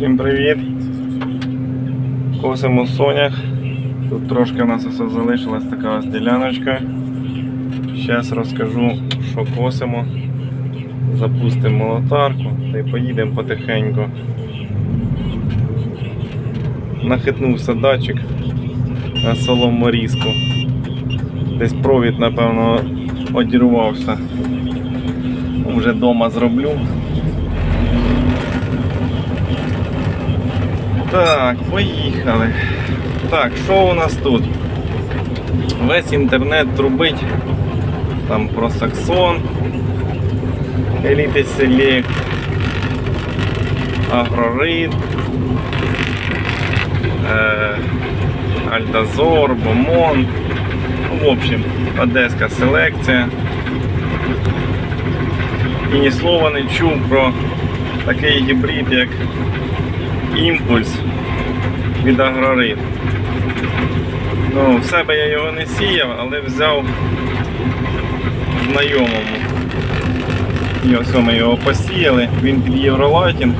Всім привіт! Косимо сонях. Тут трошки у нас ось залишилась така ось діляночка. Зараз розкажу, що косимо. Запустимо молотарку та й поїдемо потихеньку. Нахитнувся датчик на соломорізку. Десь провід, напевно, одірвався. Вже вдома зроблю. Так, поїхали. Так, що у нас тут? Весь інтернет трубить. Там про Саксон, Elite Select, Агрорит, е, Альдазор, Бомон. В общем, одеська селекція. І ні слова не чув про такий гібрид, як імпульс від Агрорит. Ну, в себе я його не сіяв, але взяв знайомому. І ось ми його посіяли, він під євролатінг.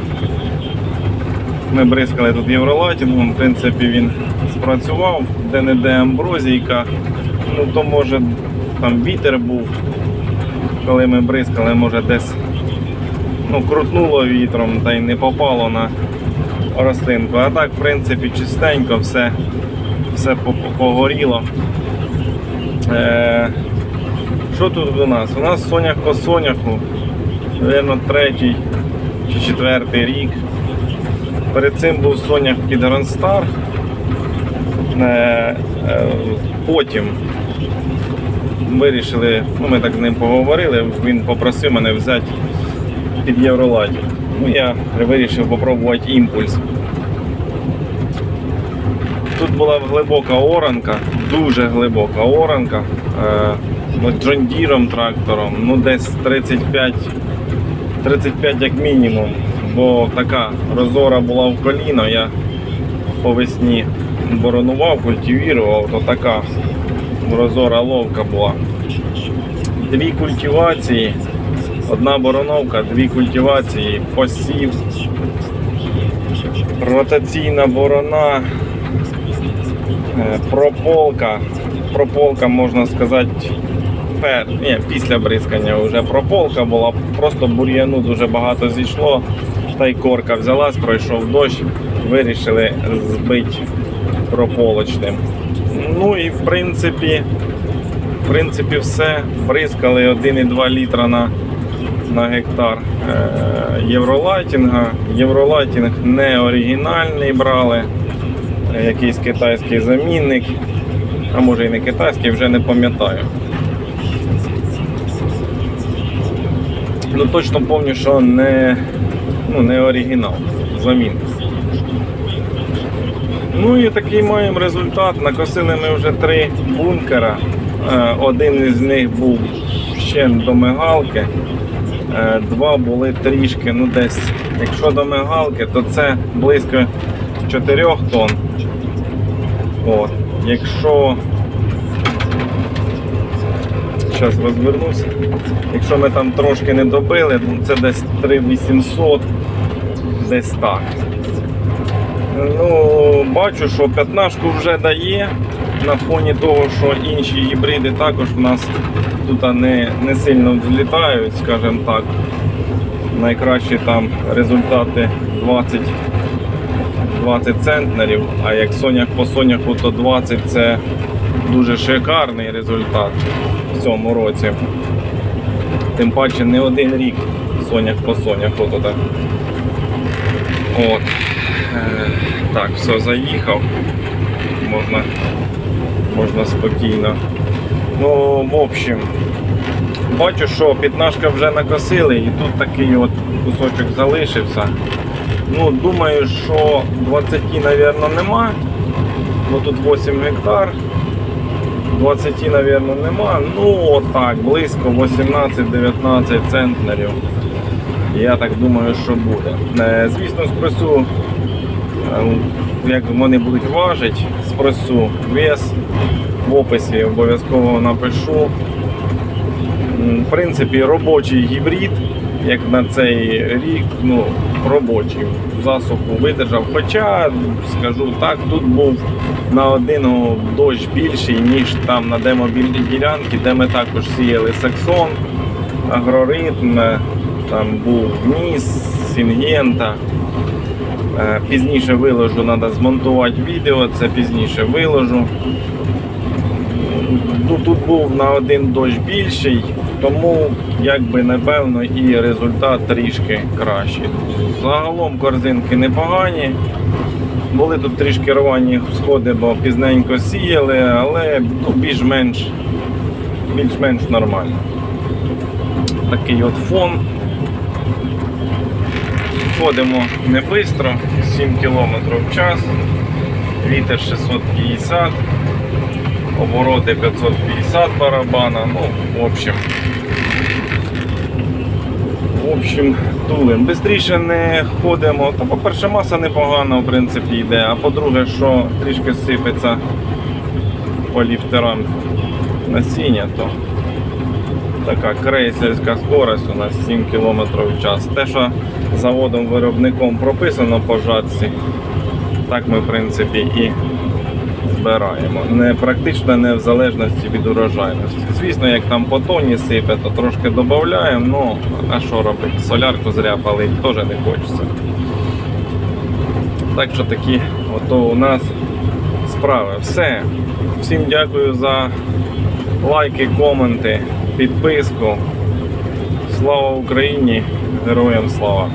Ми бризкали тут євролатінгом, в принципі він спрацював, де-не-де амброзійка. Ну то може там вітер був, коли ми бризкали, може десь ну, крутнуло вітром та й не попало на рослинку. А так, в принципі, чистенько все, все по- по- погоріло. Е, що тут у нас? У нас сонях по соняху, мабуть, третій чи четвертий рік. Перед цим був сонях під Гранстар. Е, е, потім вирішили, ну ми так з ним поговорили, він попросив мене взяти під Євролатів. Ну, я вирішив попробувати імпульс. Тут була глибока оранка, дуже глибока оранка. Е, Джондіром трактором, ну десь 35, 35 як мінімум. Бо така розора була в коліно, я по весні боронував, культивірував, то така розора ловка була. Дві культивації, одна бороновка, дві культивації, посів, ротаційна борона, е, прополка. Прополка, можна сказати, пер, ні, після бризкання вже прополка була, просто бур'яну дуже багато зійшло, та й корка взялась, пройшов дощ, вирішили збити прополочним. Ну і в принципі, в принципі, все. Бризкали 1,2 літра на, на гектар е, євролайтінга. Євролайтінг не оригінальний брали, е, якийсь китайський замінник, а може і не китайський, вже не пам'ятаю. Ну точно пам'ятаю, що не, ну, не оригінал, замінник. Ну і такий маємо результат. Накосили ми вже три бункера. Е, Один із них був ще до мигалки. Е, Два були трішки, ну десь, якщо до мигалки, то це близько 4 тонн. От. Якщо зараз розвернуся. Якщо ми там трошки не добили, ну, це десь 3800, десь так. Ну, бачу, що п'ятнашку вже дає на фоні того, що інші гібриди також в нас тут не, не сильно взлітають, скажімо так. Найкращі там результати 20, 20 центнерів, а як соняк по соняху, то 20 це дуже шикарний результат в цьому році. Тим паче не один рік соняк по соняху тут. От. Е, Так, все, заїхав. Можна, можна спокійно. Ну, в общем, бачу, що п'ятнашка вже накосили і тут такий от кусочок залишився. Ну, думаю, що 20, мабуть, нема. Ну тут 8 гектар. 20, мабуть, нема. Ну, отак, близько 18-19 центнерів. Я так думаю, що буде. Е, Звісно, спросу, е, як вони будуть важити, спросу вес в описі обов'язково напишу. В принципі, робочий гібрид, як на цей рік, ну, робочий. Засуху видержав. Хоча, скажу так, тут був на один дощ більший, ніж там на демобільній ділянці, де ми також сіяли саксон, агроритм, там був ніс, сінгента. Е, Пізніше виложу, треба змонтувати відео, це пізніше виложу. Ну, тут був на один дощ більший, тому якби напевно і результат трішки кращий. Загалом корзинки непогані. Були тут трішки рвані сходи, бо пізненько сіяли, але ну, більш-менш більш-менш нормально. Такий от фон. Ходимо не швидко, 7 км в час, вітер 650 обороти 550 барабана. Ну, в общем. В общем, тулим. Бистріше не ходимо. Та, по-перше, маса непогана, в принципі, йде. А по-друге, що трішки сипеться по ліфтерам насіння, то така крейсерська скорость у нас 7 км в час. Те, що заводом-виробником прописано по жатці, так ми, в принципі, і збираємо. Не практично не в залежності від урожайності. Звісно, як там по тоні сипе, то трошки додаємо, ну а що робити? Солярку зря палить теж не хочеться. Так що такі ото у нас справи. Все. Всім дякую за лайки, коменти, підписку. Слава Україні! Героям слава!